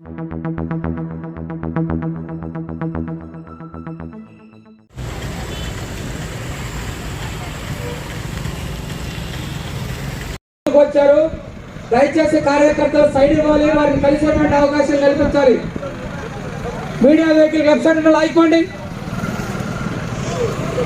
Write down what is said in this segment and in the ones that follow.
వచ్చారు. దయచేసి కార్యకర్తలు సైడ్ ఇవ్వాలి వారికి కలిసేటువంటి అవకాశం కల్పించాలి. Media vehicle Hey,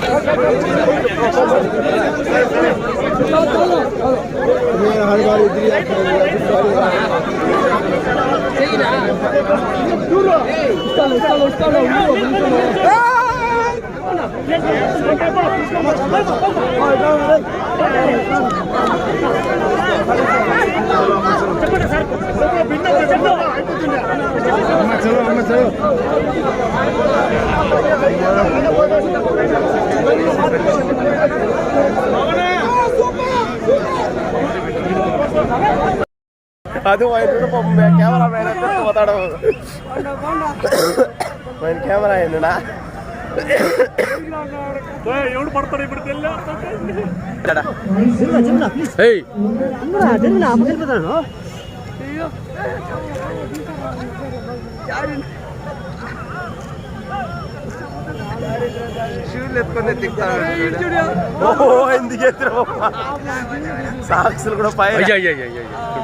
duro! Hey, stop it, stop it, stop it, ¡Ah! stop it! Hey! Left side ఆగిపోండి ಅದು ಹೋಯ್ತು ಪಾಪ ಕ್ಯಾಮರಾ ಮ್ಯಾನ್ ಅಂತ ಮಾತಾಡೋ ಮೈನ್ ಕ್ಯಾಮರಾ ಏನ ఎవడు పడతాడు ఇప్పుడు తెల్ల షూలు ఎత్తుకొని తిక్కుతాడు ఓ ఎందుకు ఎత్తురు సాక్సులు కూడా పై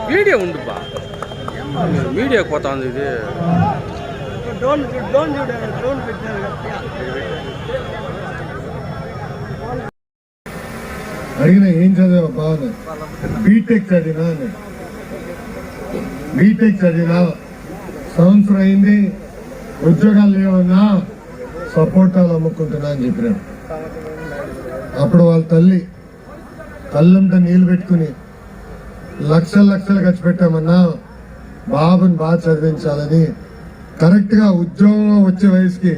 వీడియో ఉండుపా వీడియో పోతా ఉంది ఇది అడిగిన ఏం చదివా బాగున్నా బీటెక్ చదివినా అని బీటెక్ చదివినా? సంవత్సరం అయింది ఉద్యోగాలు లేవన్నా సపోర్టాలు అమ్ముకుంటున్నా అని చెప్పినాడు. అప్పుడు వాళ్ళ తల్లి కళ్ళంట నీళ్ళు పెట్టుకుని లక్షలు లక్షలు ఖర్చు పెట్టామన్నా బాబుని బాగా చదివించాలని కరెక్ట్గా ఉద్యోగం వచ్చే వయసుకి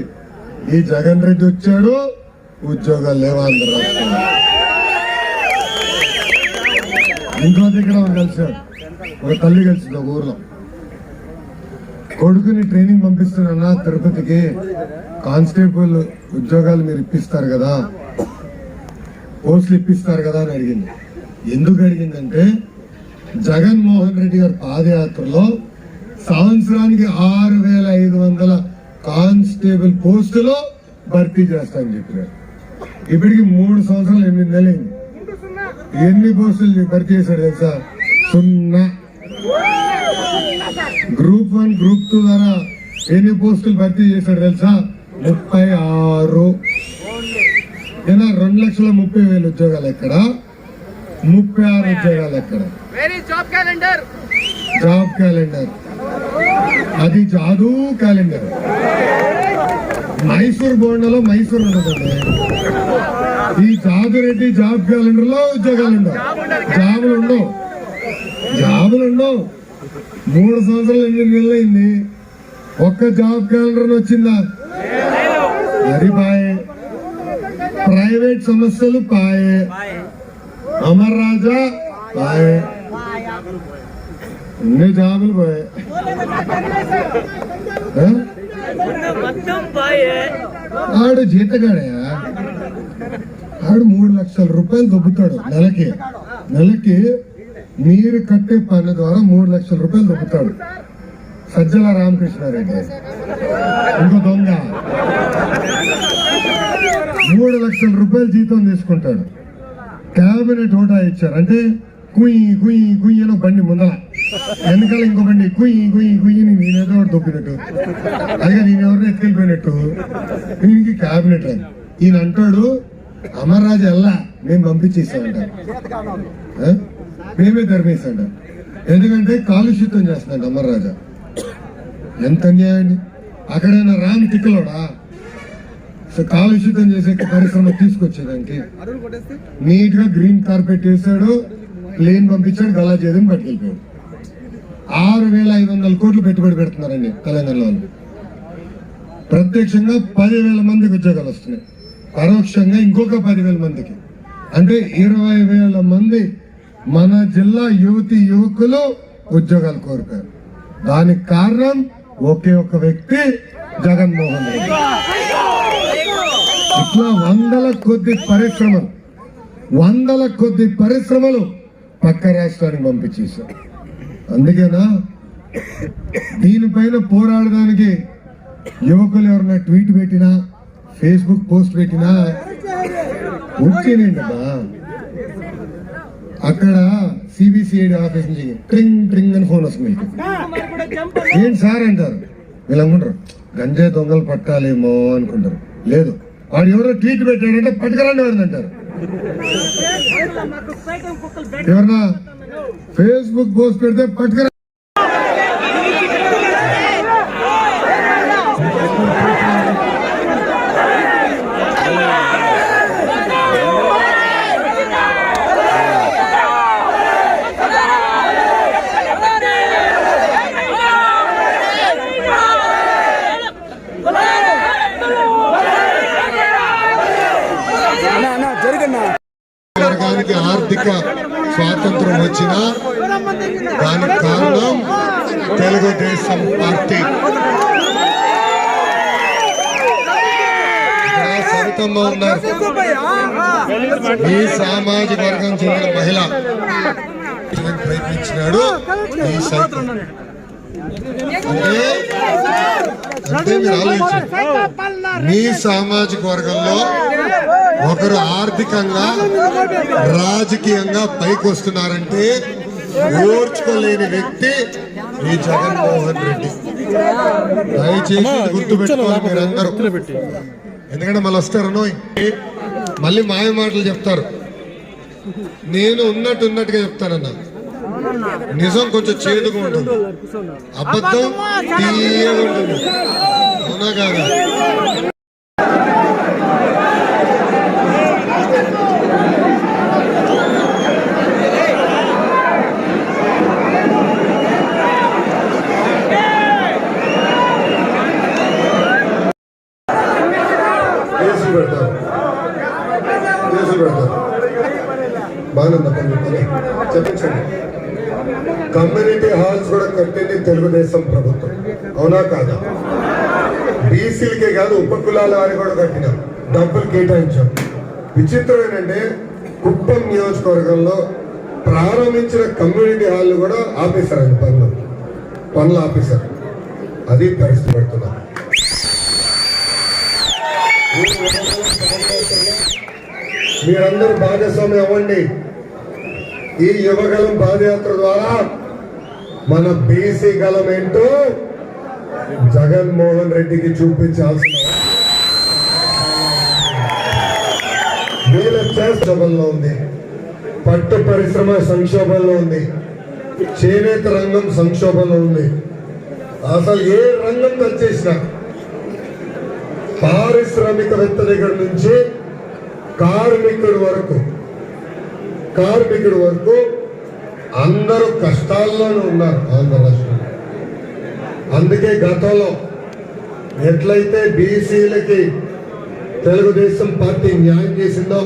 ఈ జగన్ రెడ్డి వచ్చాడు ఉద్యోగాలు లేవా అందరు రాష్ట్రంలో ఇంకో దగ్గర ఒకడు కలిశాడు ఒక తల్లి కలిసింది ఒక ఊర్లో. కొడుకుని ట్రైనింగ్ పంపిస్తున్నా తిరుపతికి? కానిస్టేబుల్ ఉద్యోగాలు మీరు ఇప్పిస్తారు కదా పోస్టులు ఇప్పిస్తారు కదా అని అడిగింది. ఎందుకు అడిగిందంటే జగన్మోహన్ రెడ్డి గారి పాదయాత్రలో సంవత్సరానికి ఆరు వేల ఐదు వందల కానిస్టేబుల్ పోస్టులు భర్తీ చేస్తానని చెప్పినారు. ఇప్పటికి మూడు సంవత్సరాలు ఎనిమిది నెలలైంది ఎన్ని పోస్టులు భర్తీ చేశాడు తెలుసా? సున్నా. గ్రూప్ వన్ గ్రూప్ టూ ద్వారా ఎన్ని పోస్టులు భర్తీ చేశాడు తెలుసా? ముప్పై ఆరు. ఏనా రెండు లక్షల ముప్పై వేల ఉద్యోగాలు ఎక్కడ? ముప్పై ఆరు ఉద్యోగాలు ఎక్కడ? Job calendar. అది జాదు క్యాలెండర్. మైసూర్ బోండలో మైసూర్ ఉండదండి ఈ జాదురెడ్డి జాబ్ క్యాలెండర్లో ఉద్యోగాలు ఉండవు జాబులు ఉండవు జాబులు ఉండవు మూడు సంవత్సరాలు ఎనిమిది అయింది. ఒక్క జాబ్ క్యాలెండర్ వచ్చిందా అది పాయే. ప్రైవేట్ సంస్థలు పాయే. అమర్ రాజా పాయే. ఎన్ని జాబులు పోయాయి ఆడు జీతగాడయా ఆడు మూడు లక్షల రూపాయలు దొబ్బుతాడు నెలకి. నెలకి మీరు కట్టే పన్ను ద్వారా మూడు లక్షల రూపాయలు దొబ్బుతాడు. సజ్జల రామకృష్ణారెడ్డి. ఇంకో దొంగ. మూడు లక్షల రూపాయలు జీతం తీసుకుంటాడు. క్యాబినెట్ హోటా ఇచ్చారు. అంటే కుయ్యి కుయ్యి కుయ్యి అని బండి ముందల. వెనకాల ఇంకో బండి కుయ్యి కుయ్యి కుయ్యి నేనేదో ఒకటి దొబ్బినట్టు అలాగే నేను ఎవరిని ఎత్తుకెళ్ళిపోయినట్టు. దీనికి క్యాబినెట్ అని ఈయన అంటాడు అమర్రాజు ఎల్లా మేము పంపించేసామంట ఆ? మేమే ధర్మేసాంట ఎందుకంటే కాలుష్యతం చేస్తున్నాడు అమర్రాజా. ఎంత అన్యాయం అండి అక్కడైనా రామ్ తిక్కలోడా? సో కాలుష్యతం చేసే పరిశ్రమ తీసుకొచ్చేదానికి. నీట్గా గ్రీన్ కార్పెట్ వేసాడు ప్లేన్ పంపించాడు గలా చేదని పట్టుకెళ్ళిపోయాడు. ఆరు వేల ఐదు వందల కోట్లు పెట్టుబడి పెడుతున్నారండి తెలంగాణలో ప్రత్యక్షంగా పదివేల మందికి ఉద్యోగాలు వస్తున్నాయి. పరోక్షంగా ఇంకొక పదివేల మందికి. అంటే ఇరవై వేల మంది మన జిల్లా యువతి యువకులు ఉద్యోగాలు కోరుతారు దానికి కారణం ఒకే ఒక వ్యక్తి జగన్మోహన్ రెడ్డి. ఇట్లా వందల కొద్ది పరిశ్రమలు వందల కొద్ది పరిశ్రమలు పక్క రాష్ట్రానికి పంపించేశారు. అందుకేనా? దీనిపైన పోరాడడానికి యువకులు ఎవరన్నా ట్వీట్ పెట్టినా ఫేస్బుక్ పోస్ట్ పెట్టినా వచ్చినంటమ్మా అక్కడ సిబిసిఐడి ఆఫీస్ నుంచి ట్రింగ్ ట్రింగ్ అని ఫోన్ వస్తుంది ఏంటి సార్ అంటారు? వీళ్ళు అనుకుంటారు గంజాయి దొంగలు పట్టాలేమో అనుకుంటారు. లేదు. వాడు ఎవరో ట్వీట్ పెట్టాడంటే పట్టుకురండి వాడిని అంటారు. ఎవరన్నా ఫేస్బుక్ పోస్ట్ పెడితే పట్టుకురా. దేశానికి ఆర్థిక స్వాతంత్రం వచ్చిన దానికి కారణం తెలుగుదేశం పార్టీ. సరితమ్మ ఉన్నారు. ఈ సామాజిక వర్గం చెందిన మహిళ. ప్రయత్నించినాడు. ఈ సైతం. అంటే మీరు ఆలోచించండి మీ సామాజిక వర్గంలో ఒకరు ఆర్థికంగా రాజకీయంగా పైకి వస్తున్నారంటే ఓర్చుకోలేని వ్యక్తి ఈ జగన్మోహన్ రెడ్డి. దయచేసి గుర్తుపెట్టుకోవాలి మీరందరూ. ఎందుకంటే మళ్ళీ వస్తారనో మళ్ళీ మాయ మాటలు చెప్తారు. నేను ఉన్నట్టు ఉన్నట్టుగా చెప్తానన్నా. నిజం కొంచెం చేదుగా ఉంటుంది అబద్ధం తీయగా ఉంటుంది అవునా కాదా కేసులు పెడతారు కేసులు పెడతారు బాగానే పని పని చెప్పించండి కమ్యూనిటీ హాల్స్ కూడా కట్టింది తెలుగుదేశం ప్రభుత్వం. అవునా కాదా? బీసీలకే కాదు ఉపకులాల వారికి కూడా కట్టినాం డబ్బులు కేటాయించాం. విచిత్రం ఏంటంటే కుప్పం నియోజకవర్గంలో ప్రారంభించిన కమ్యూనిటీ హాల్ కూడా ఆపేశారండి పనులు. పనులు ఆపేశారు. అది పరిస్థితి పెడుతున్నారు మీరందరూ భాగస్వామ్యం అవ్వండి. ఈ యువగలం పాదయాత్ర ద్వారా మన బీసీ గలం ఏంటో జగన్మోహన్ రెడ్డికి చూపించాల్సిన వీళ్ళ సంక్షోభంలో ఉంది. పట్టు పరిశ్రమ సంక్షోభంలో ఉంది. చేనేత రంగం సంక్షోభంలో ఉంది. అసలు ఏ రంగం వచ్చేసినా పారిశ్రామికవేత్త దగ్గర నుంచి కార్మికుడి వరకు కార్మికుడి వరకు అందరూ కష్టాల్లోనే ఉన్నారు ఆంధ్ర రాష్ట్రంలో. అందుకే గతంలో ఎట్లయితే బీసీలకి తెలుగుదేశం పార్టీ న్యాయం చేసిందో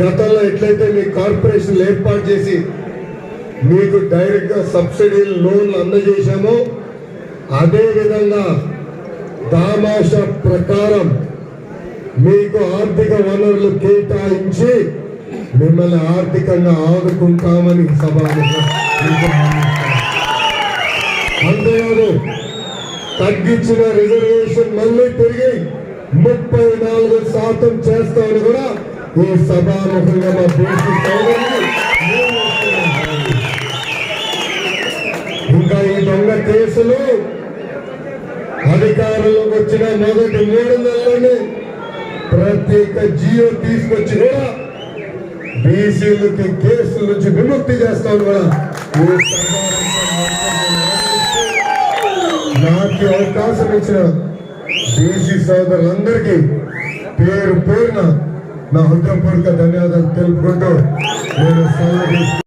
గతంలో ఎట్లయితే మీ కార్పొరేషన్లు ఏర్పాటు చేసి మీకు డైరెక్ట్గా సబ్సిడీలు లోన్లు అందజేశామో అదేవిధంగా దామాష ప్రకారం మీకు ఆర్థిక వనరులు కేటాయించి మిమ్మల్ని ఆర్థికంగా ఆదుకుంటామని సభాముఖంగా అంతేకాదు తగ్గించిన రిజర్వేషన్ మళ్ళీ తిరిగి ముప్పై నాలుగు శాతం చేస్తామని కూడా ఈ సభాముఖంగా మా బీసీ ఇంకా ఈ దొంగ కేసులు అధికారంలోకి వచ్చిన మొదటి మూడు నెలలోనే ప్రత్యేక జియో తీసుకొచ్చి కూడా బీసీలకి కేసుల నుంచి విముక్తి చేస్తాను కూడా నాకు అవకాశం ఇచ్చిన బీసీ సోదరులందరికీ పేరు పేరున నా హృదయపూర్వక ధన్యవాదాలు తెలుపుకుంటూ నేను సెలవు తీసుకుంటున్నాను.